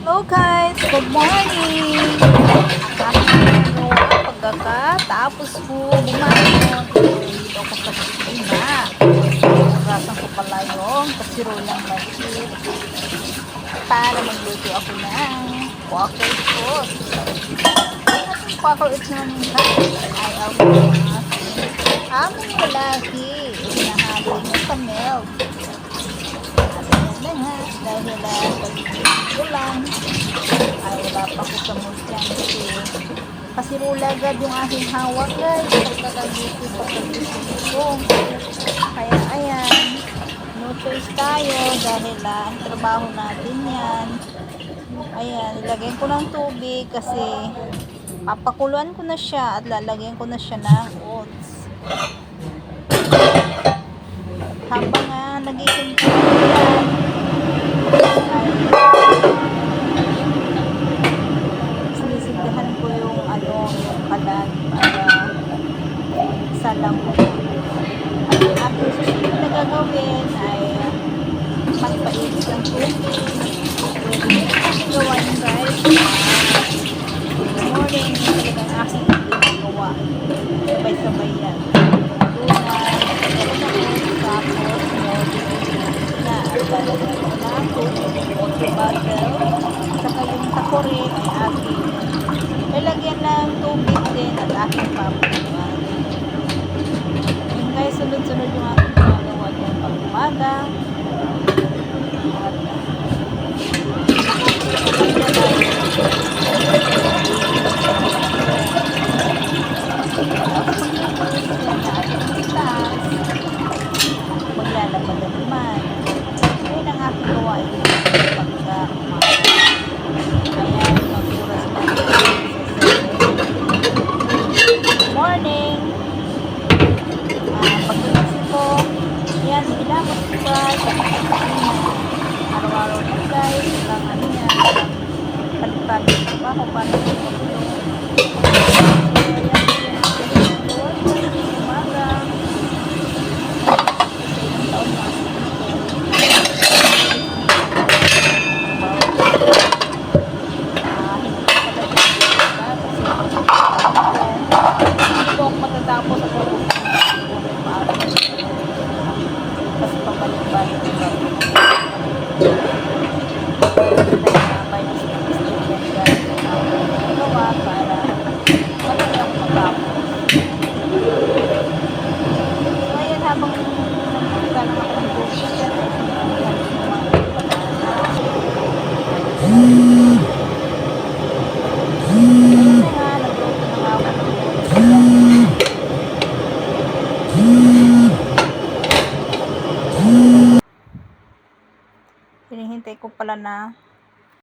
Hello guys, good morning! Ang aking ginagawa pagkakatapos ko bumangon. Dito ako sa kusina. Nagasan ko pala yung kasirolang manchit para magluto ako ng quaker. At yung quaker oats naman nila ay ang mga aming lalaki. Hinahalo niya sa milk. Yan na dahil uh, pag lang, ay wala pa ko sa mood yan kasi kasi agad yung aking hawak guys. Pagkakagising pagkagising ko kaya ayan. No choice tayo dahil ah, ang trabaho natin yan. Ayan ilagyan ko ng tubig kasi papakuluan ko na siya at lalagyan ko na siya ng oats habang uh, nagising ko yan ay sinisindahan ko yung ano, yung kalan para sa lamok. At ang susunod na gagawin ay magpainit ng tubig. Pwede gawain guys. Morning. Talagang aking ginagawa. Sabay-sabay yan. Tunay, meron ako, tapos na at lalagyan ko na ako bottle saka yung takore ay aking lalagyan ng tubig din at aking guys sunod-sunod yung aking ginagawa dyan pag umaga at maglalaba na naman. Yun ang aking gawain pagka umaga kaya magburas na morning uh, pagkagising ko yan hinamos kusina araw-araw guys lang ano yan palit-palit ko ba kung paano ko magulong umaga ilang taon na ako dito. Ah, hindi ko pala siya kasi hindi ko ako matatapos at ako kasi pabalik-balik ko ba minus na student guys ang nagawa para madali ako matapos so ayan habang nagpunta lang ako ng bukid yan ay sinunod yung mga Hinihintay ko pala na